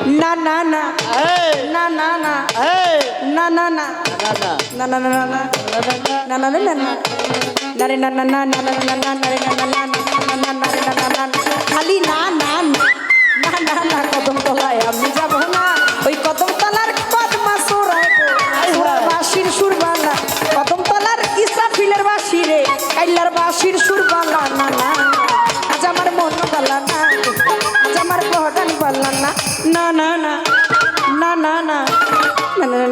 না না না না না না না না না না না না না না না না না নারে না না না না না না না নারে না না না না না না না না খালি না না না না না না কদম তলায় আমি যাব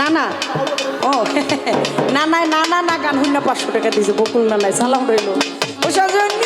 না না ও না না না না গান শূন্য পাঁচশো টাকা দিয়েছে বকুল নানায় সালাম রইল। ও সজনী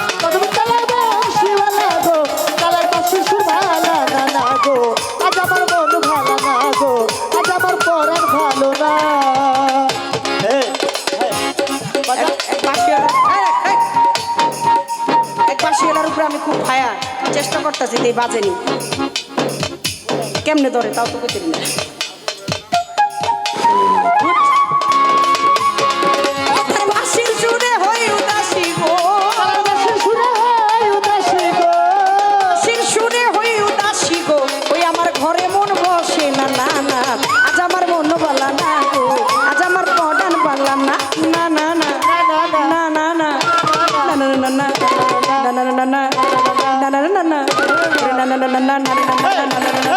মাথার উপরে আমি খুব ফায়ার। চেষ্টা করতেছি তাই বাজেনি কেমনে ধরে, তাও তো বুঝলি না। நன நன நன நன நன நன நன நன நன நன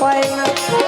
পায় না।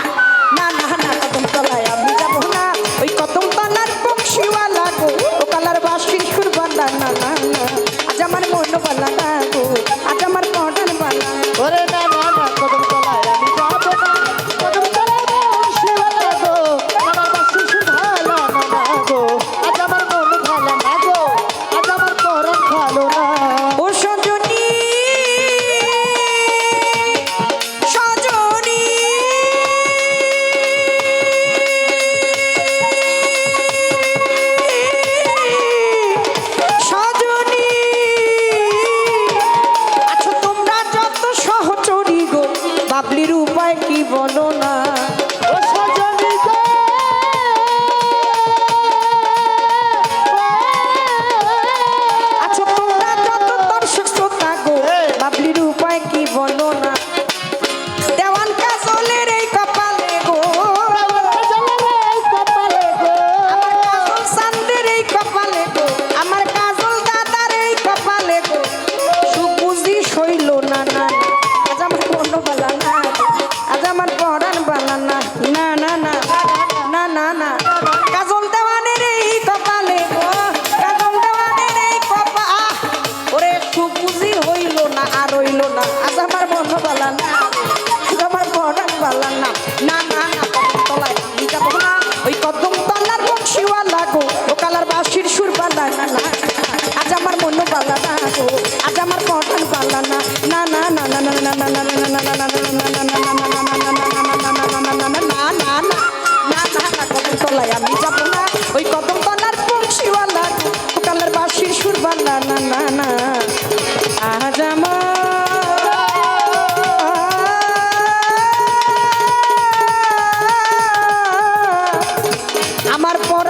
তলায় আমি যাব না। না না না। আজ আমার পর